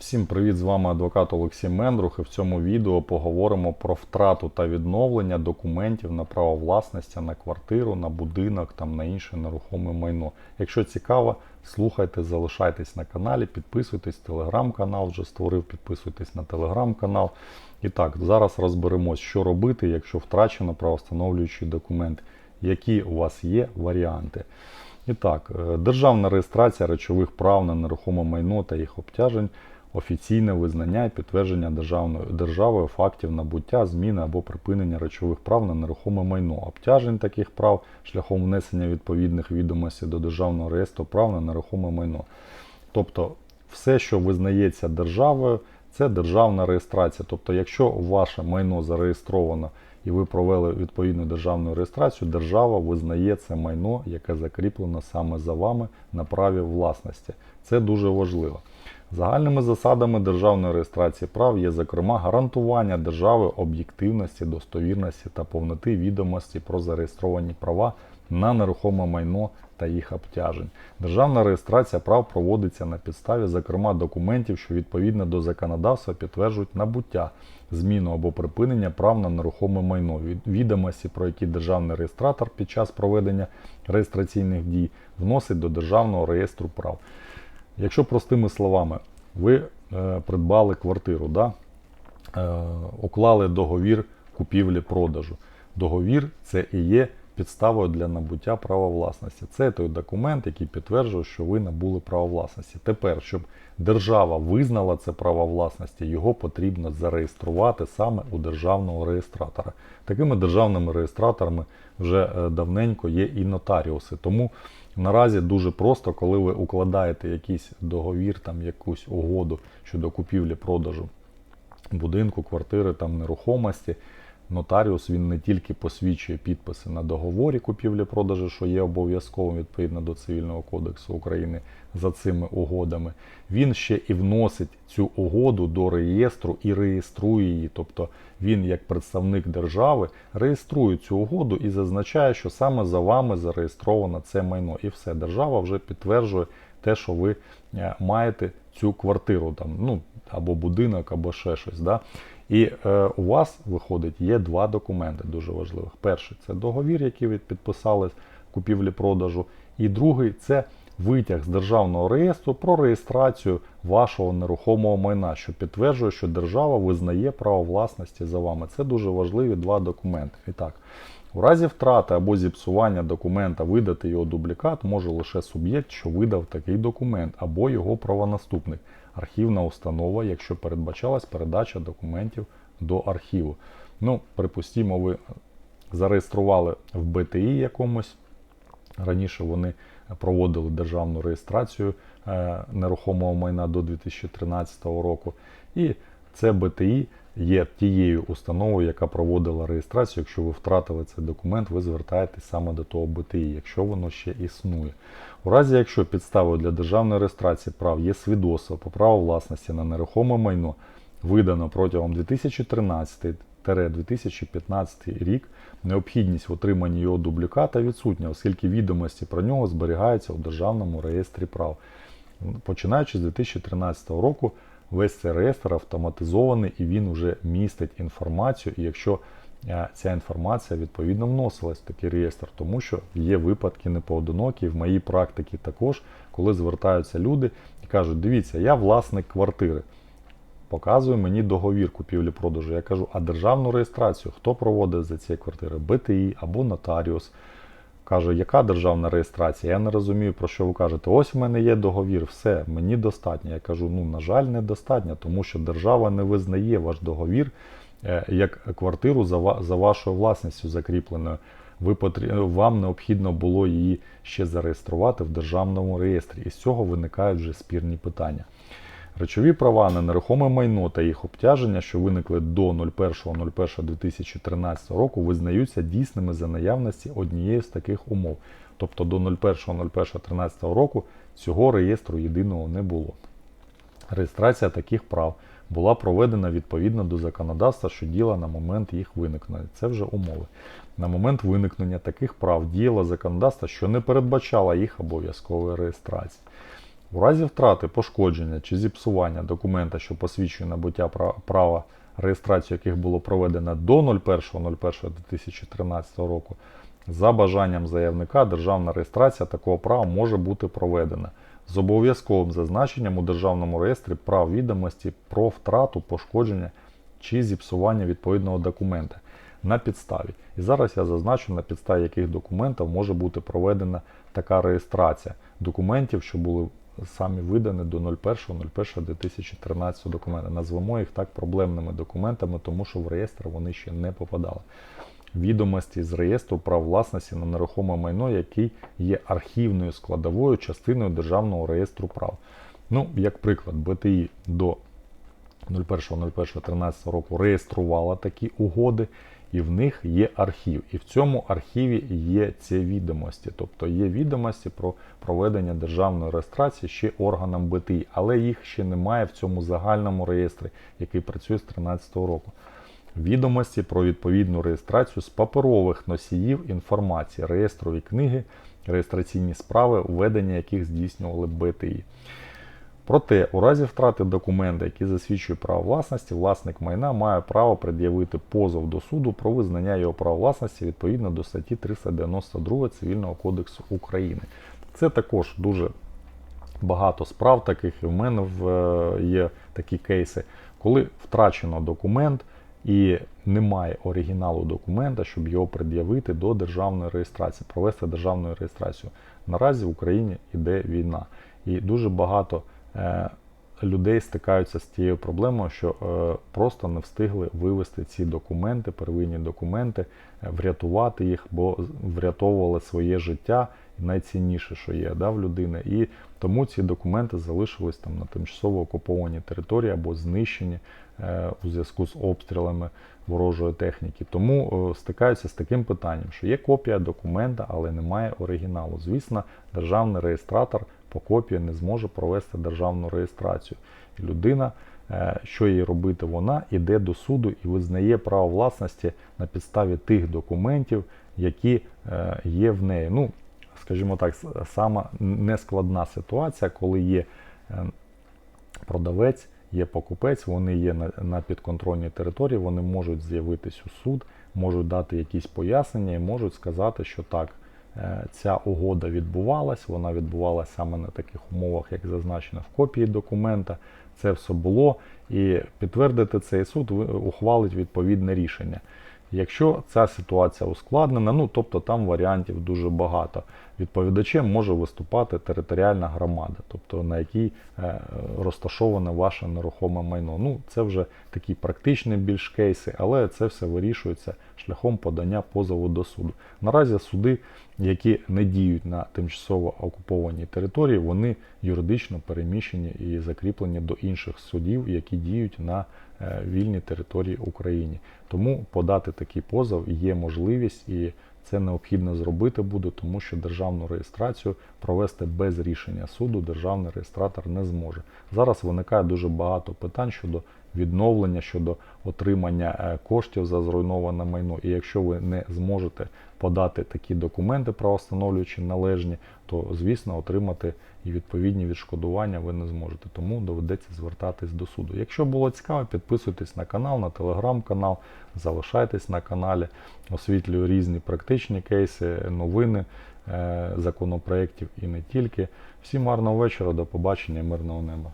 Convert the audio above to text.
Всім привіт! З вами адвокат Олексій Мендрух. І в цьому відео поговоримо про втрату та відновлення документів на право власності на квартиру, на будинок, там на інше нерухоме майно. Якщо цікаво, слухайте, залишайтесь на каналі, підписуйтесь, телеграм-канал вже створив, підписуйтесь на телеграм-канал. І так, зараз розберемось, що робити, якщо втрачено правовстановлюючий документ, які у вас є варіанти. І так, е, державна реєстрація речових прав на нерухоме майно та їх обтяжень, офіційне визнання і підтвердження державною державою фактів набуття, зміни або припинення речових прав на нерухоме майно, обтяжень таких прав шляхом внесення відповідних відомостей до державного реєстру прав на нерухоме майно. Тобто, все, що визнається державою, це державна реєстрація. Тобто, якщо ваше майно зареєстровано і ви провели відповідну державну реєстрацію, держава визнає це майно, яке закріплено саме за вами на праві власності. Це дуже важливо. Загальними засадами державної реєстрації прав є, зокрема, гарантування держави об'єктивності, достовірності та повноти відомості про зареєстровані права на нерухоме майно та їх обтяжень. Державна реєстрація прав проводиться на підставі, зокрема, документів, що відповідно до законодавства підтверджують набуття, зміну або припинення прав на нерухоме майно, відомості, про які державний реєстратор під час проведення реєстраційних дій вносить до державного реєстру прав. Якщо простими словами, ви е, придбали квартиру, да? е, уклали договір купівлі-продажу. Договір це і є підставою для набуття права власності. Це той документ, який підтверджує, що ви набули право власності. Тепер, щоб держава визнала це право власності, його потрібно зареєструвати саме у державного реєстратора. Такими державними реєстраторами вже е, давненько є і нотаріуси. Тому Наразі дуже просто, коли ви укладаєте якийсь договір, там якусь угоду щодо купівлі-продажу будинку, квартири, там нерухомості. Нотаріус він не тільки посвідчує підписи на договорі купівлі-продажу, що є обов'язковим відповідно до Цивільного кодексу України за цими угодами. Він ще і вносить цю угоду до реєстру і реєструє її. Тобто він, як представник держави, реєструє цю угоду і зазначає, що саме за вами зареєстровано це майно. І все, держава вже підтверджує те, що ви е, маєте цю квартиру, там, ну, або будинок, або ще щось. Да? І е, у вас виходить є два документи дуже важливих. Перший це договір, який ви підписали купівлі-продажу, і другий це витяг з державного реєстру про реєстрацію вашого нерухомого майна, що підтверджує, що держава визнає право власності за вами. Це дуже важливі два документи. І так, у разі втрати або зіпсування документа видати його дублікат може лише суб'єкт, що видав такий документ, або його правонаступник, архівна установа, якщо передбачалась передача документів до архіву. Ну, припустімо, ви зареєстрували в БТІ якомусь. Раніше вони проводили державну реєстрацію е, нерухомого майна до 2013 року. І це БТІ є тією установою, яка проводила реєстрацію. Якщо ви втратили цей документ, ви звертаєтесь саме до того БТІ, якщо воно ще існує. У разі, якщо підставою для державної реєстрації прав є свідоцтво по праву власності на нерухоме майно, видано протягом 2013 2015 рік необхідність в отриманні його дубліката відсутня, оскільки відомості про нього зберігаються у Державному реєстрі прав. Починаючи з 2013 року, весь цей реєстр автоматизований і він вже містить інформацію. І якщо е, ця інформація відповідно вносилась в такий реєстр, тому що є випадки непоодинокі, в моїй практиці також, коли звертаються люди і кажуть, дивіться, я власник квартири показує мені договір купівлі-продажу. Я кажу, а державну реєстрацію хто проводить за цієї квартири? БТІ або нотаріус. Каже, яка державна реєстрація? Я не розумію, про що ви кажете. Ось в мене є договір, все, мені достатньо. Я кажу, ну, на жаль, недостатньо, тому що держава не визнає ваш договір е, як квартиру за, вашою власністю закріпленою. Ви. Вам необхідно було її ще зареєструвати в державному реєстрі. І з цього виникають вже спірні питання. Речові права на нерухоме майно та їх обтяження, що виникли до 01.01.2013 року, визнаються дійсними за наявності однієї з таких умов. Тобто до 01.01.2013 року цього реєстру єдиного не було. Реєстрація таких прав була проведена відповідно до законодавства, що діла на момент їх виникнення. Це вже умови. На момент виникнення таких прав діяло законодавство, що не передбачало їх обов'язкової реєстрації. У разі втрати, пошкодження чи зіпсування документа, що посвідчує набуття пра- права реєстрацію яких було проведено до 01.01.2013 року, за бажанням заявника державна реєстрація такого права може бути проведена з обов'язковим зазначенням у державному реєстрі прав відомості про втрату, пошкодження чи зіпсування відповідного документа на підставі. І зараз я зазначу, на підставі яких документів може бути проведена така реєстрація документів, що були самі видані до 01.01.2013 документа. Назвемо їх так проблемними документами, тому що в реєстр вони ще не попадали. Відомості з реєстру прав власності на нерухоме майно, який є архівною складовою частиною Державного реєстру прав. Ну, як приклад, БТІ до 01.01.13 року реєструвала такі угоди, і в них є архів. І в цьому архіві є ці відомості. Тобто є відомості про проведення державної реєстрації ще органам БТІ, але їх ще немає в цьому загальному реєстрі, який працює з 2013 року. Відомості про відповідну реєстрацію з паперових носіїв інформації, реєстрові книги, реєстраційні справи, введення яких здійснювали БТІ. Проте, у разі втрати документа, який засвідчує право власності, власник майна має право пред'явити позов до суду про визнання його права власності відповідно до статті 392 Цивільного кодексу України. Це також дуже багато справ таких, і в мене е, є такі кейси, коли втрачено документ і немає оригіналу документа, щоб його пред'явити до державної реєстрації, провести державну реєстрацію. Наразі в Україні йде війна, і дуже багато людей стикаються з тією проблемою, що е, просто не встигли вивести ці документи, первинні документи, е, врятувати їх, бо врятовували своє життя. І найцінніше, що є да, в людини. І тому ці документи залишились там на тимчасово окупованій території або знищені е, у зв'язку з обстрілами ворожої техніки. Тому е, стикаються з таким питанням, що є копія документа, але немає оригіналу. Звісно, державний реєстратор по копії не зможе провести державну реєстрацію. І людина, е, що їй робити, вона іде до суду і визнає право власності на підставі тих документів, які е, є в неї. Ну, скажімо так, сама нескладна ситуація, коли є е, продавець, є покупець, вони є на, на підконтрольній території, вони можуть з'явитись у суд, можуть дати якісь пояснення і можуть сказати, що так, ця угода відбувалась, вона відбувалася саме на таких умовах, як зазначено в копії документа. Це все було, і підтвердити цей суд ухвалить відповідне рішення. Якщо ця ситуація ускладнена, ну тобто там варіантів дуже багато. Відповідачем може виступати територіальна громада, тобто на якій е, розташоване ваше нерухоме майно. Ну це вже такі практичні більш кейси, але це все вирішується шляхом подання позову до суду. Наразі суди, які не діють на тимчасово окупованій території, вони юридично переміщені і закріплені до інших судів, які діють на е, вільній території України. Тому подати такий позов є можливість, і це необхідно зробити буде, тому що державну реєстрацію провести без рішення суду державний реєстратор не зможе. Зараз виникає дуже багато питань щодо відновлення, щодо отримання е, коштів за зруйноване майно. І якщо ви не зможете подати такі документи, правостановлюючи належні, то звісно отримати і відповідні відшкодування ви не зможете. Тому доведеться звертатись до суду. Якщо було цікаво, підписуйтесь на канал, на телеграм-канал, залишайтесь на каналі, освітлюю різні практичні кейси, новини е, законопроєктів і не тільки. Всім гарного вечора, до побачення, мирного неба.